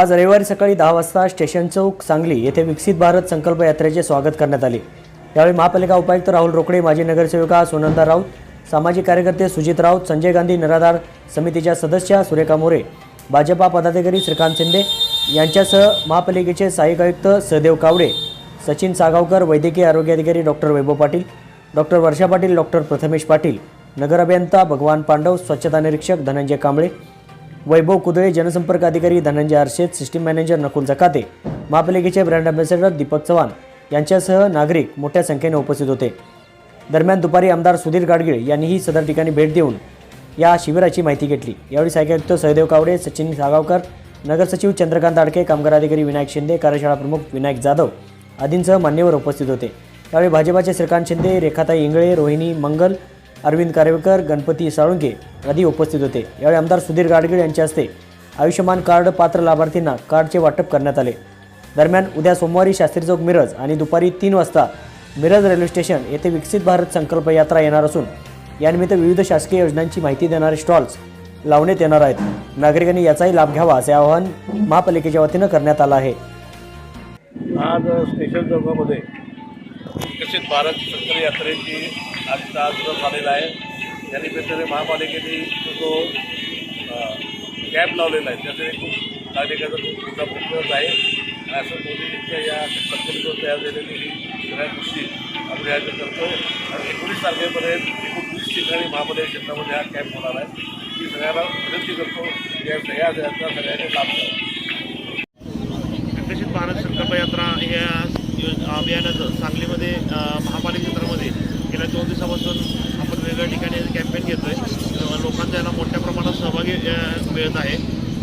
आज रविवारी सकाळी दहा वाजता स्टेशन चौक सांगली येथे विकसित भारत संकल्प यात्रेचे स्वागत करण्यात आले. यावेळी महापालिका उपायुक्त राहुल रोकडे माजी नगरसेविका सुनंदा राऊत सामाजिक कार्यकर्ते सुजित राऊत संजय गांधी निराधार समितीच्या सदस्या सुरेखा मोरे भाजपा पदाधिकारी श्रीकांत शिंदे यांच्यासह महापालिकेचे सहाय्यक आयुक्त सहदेव कावडे सचिन सागावकर वैद्यकीय आरोग्य अधिकारी doctor Vaibhav Patil doctor Varsha Patil doctor Prathamesh Patil नगर अभियंता भगवान पांडव स्वच्छता निरीक्षक धनंजय कांबळे वैभव कुदळे जनसंपर्क अधिकारी धनंजय आरशेत सिस्टीम मॅनेजर नकुल जकाते महापालिकेचे ब्रँड अँबॅसेडर दीपक चव्हाण यांच्यासह नागरिक मोठ्या संख्येने उपस्थित होते. दरम्यान दुपारी आमदार सुधीर गाडगीळ यांनीही सदर ठिकाणी भेट देऊन या शिबिराची माहिती घेतली. यावेळी सायकायुक्त सहदेव कावडे सचिन सागावकर नगरसचिव चंद्रकांत आडके कामगार अधिकारी विनायक शिंदे कार्यशाळा प्रमुख विनायक जाधव आदींसह मान्यवर उपस्थित होते. यावेळी भाजपाचे श्रीकांत शिंदे रेखाताई इंगळे रोहिणी मंगल अरविंद कारेवकर गणपती साळुंके आदी उपस्थित होते. यावेळी आमदार सुधीर गाडगीळ यांच्या हस्ते आयुष्यमान कार्ड पात्र लाभार्थींना कार्डचे वाटप करण्यात आले. दरम्यान उद्या सोमवारी शास्त्री चौक मिरज आणि दुपारी तीन वाजता मिरज रेल्वे स्टेशन येथे विकसित भारत संकल्प यात्रा येणार असून यानिमित्त विविध शासकीय योजनांची माहिती देणारे स्टॉल्स लावण्यात येणार आहेत. नागरिकांनी याचाही लाभ घ्यावा असे आवाहन महापालिकेच्या वतीनं करण्यात आलं आहे. आज स्टेशन चौकामध्ये विकसित भारत संकल्प यात्रेची आजचा दिवस झालेला आहे या निमित्ताने महापालिकेने जो कॅम्प लावलेला आहे त्यासाठी खूप नागरिकांचा खूप मोठा प्रतिसाद आहे आणि असं मोदीजींच्या या संकल्पनेवर तयार झालेली ही सगळ्या गोष्टी आपण या करतो. आणि एकोणीस तारखेपर्यंत एकूण वीस ठिकाणी महापालिका क्षेत्रामध्ये हा कॅम्प होणार आहे. मी सगळ्यांना विनंती करतो की या सगळ्या सगळ्यांनी लाभ द्यावा विकसित भारत संकल्प यात्रा या योज- अभियानाचं सांगलीमध्ये महापालिकेचं गेल्या दोन दिवसापासून आपण वेगवेगळ्या ठिकाणी कॅम्पेन घेतो आहे लोकांचा याला मोठ्या प्रमाणात सहभागी मिळत आहे.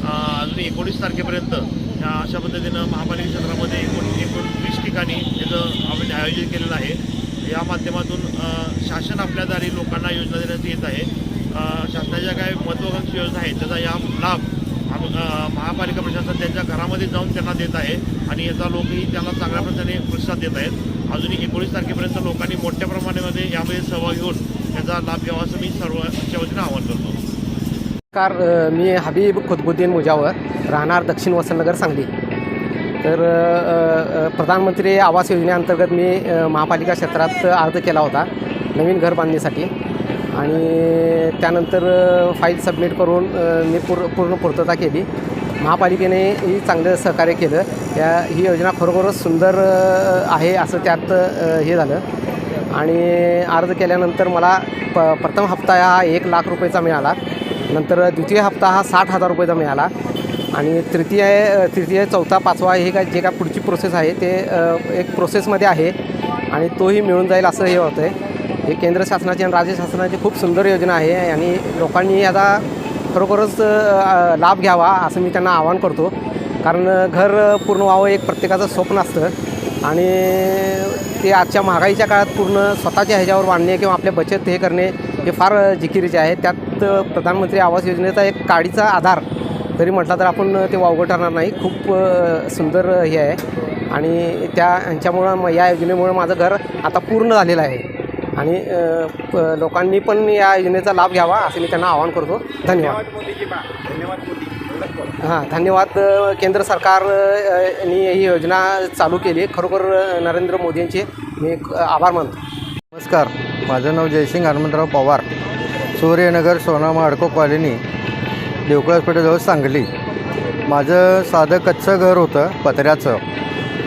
अजून एकोणीस तारखेपर्यंत या अशा पद्धतीनं महापालिका क्षेत्रामध्ये एकूण एकूण वीस ठिकाणी याचं आपण आयोजित केलेलं आहे. या माध्यमातून शासन आपल्या दारी लोकांना योजना देण्यात येत आहे. शासनाच्या काय महत्त्वाकांक्षी योजना आहेत त्याचा या लाभ महापालिका प्रशासन त्यांच्या घरामध्ये जाऊन त्यांना देत आहे. आणि याचा लोकही त्यांना चांगल्या प्रकारे प्रतिसाद देत आहेत. अजूनही एकोणीस तारखेपर्यंत लोकांनी मोठ्या प्रमाणामध्ये यामध्ये सहभागी होऊन त्याचा लाभ घ्यावा असं मी सर्वच्या वतीनं आवाहन करतो. कार मी हबीब खुदबुद्दीन मुजावर राहणार दक्षिण वसंतनगर सांगली. तर प्रधानमंत्री आवास योजनेअंतर्गत मी महापालिका क्षेत्रात अर्ज केला होता नवीन घर बांधण्यासाठी आणि त्यानंतर फाईल सबमिट करून मी पूर पूर्ण पूर्तता केली. महापालिकेने ही चांगलं सहकार्य केलं. या ही योजना खरोखरच सुंदर आहे असं त्यात हे झालं. आणि अर्ज केल्यानंतर मला प प्रथम हप्ता हा एक लाख रुपयेचा मिळाला. नंतर द्वितीय हप्ता हा साठ हजार रुपयेचा मिळाला. आणि तृतीय तृतीय चौथा पाचवा हे काय जे काय पुढची प्रोसेस आहे ते एक प्रोसेसमध्ये आहे. आणि तोही मिळून जाईल असं हे होतं आहे हे केंद्र शासनाची आणि राज्य शासनाची खूप सुंदर योजना आहे आणि लोकांनी याचा खरोखरच लाभ घ्यावा असं मी त्यांना आवाहन करतो. कारण घर पूर्ण व्हावं एक प्रत्येकाचं स्वप्न असतं. आणि ते आजच्या महागाईच्या काळात पूर्ण स्वतःच्या ह्याच्यावर बांधणे किंवा आपल्या बचत हे करणे हे फार जिकिरीचे आहे. त्यात प्रधानमंत्री आवास योजनेचा एक काडीचा आधार जरी म्हटला तर आपण ते वावगं ठरणार नाही. खूप सुंदर हे आहे. आणि त्या ह्यांच्यामुळं या योजनेमुळं माझं घर आता पूर्ण झालेलं आहे. आणि लोकांनी पण या योजनेचा लाभ घ्यावा असं मी त्यांना आवाहन करतो. धन्यवाद. हां धन्यवाद केंद्र सरकार अ, यांनी ही योजना चालू केली खरोखर नरेंद्र मोदी यांचे मी आभार मानतो. नमस्कार. माझं नाव जयसिंग हनुमंतराव पवार. सूर्यनगर सोनामा अडको कॉलनी देवकुळासपेठेजवळ सांगली. माझं साधं कच्चं घर होतं पत्र्याचं.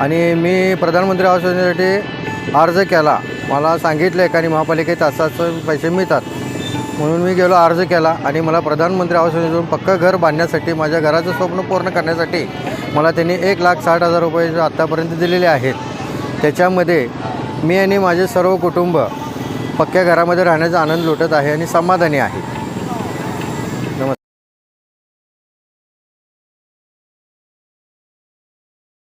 आणि मी प्रधानमंत्री आवास योजनेसाठी अर्ज केला. मला सांगितलं एकाने महापालिकेत असं असं पैसे मिळतात. म्हणून मी गेलो अर्ज केला आणि मला प्रधानमंत्री आवास योजनेतून पक्कं घर बांधण्यासाठी माझ्या घराचं स्वप्न पूर्ण करण्यासाठी मला त्यांनी एक लाख साठ हजार रुपये आत्तापर्यंत दिलेले आहेत. त्याच्यामध्ये मी आणि माझे सर्व कुटुंब पक्क्या घरामध्ये राहण्याचा आनंद लुटत आहे आणि समाधानी आहे.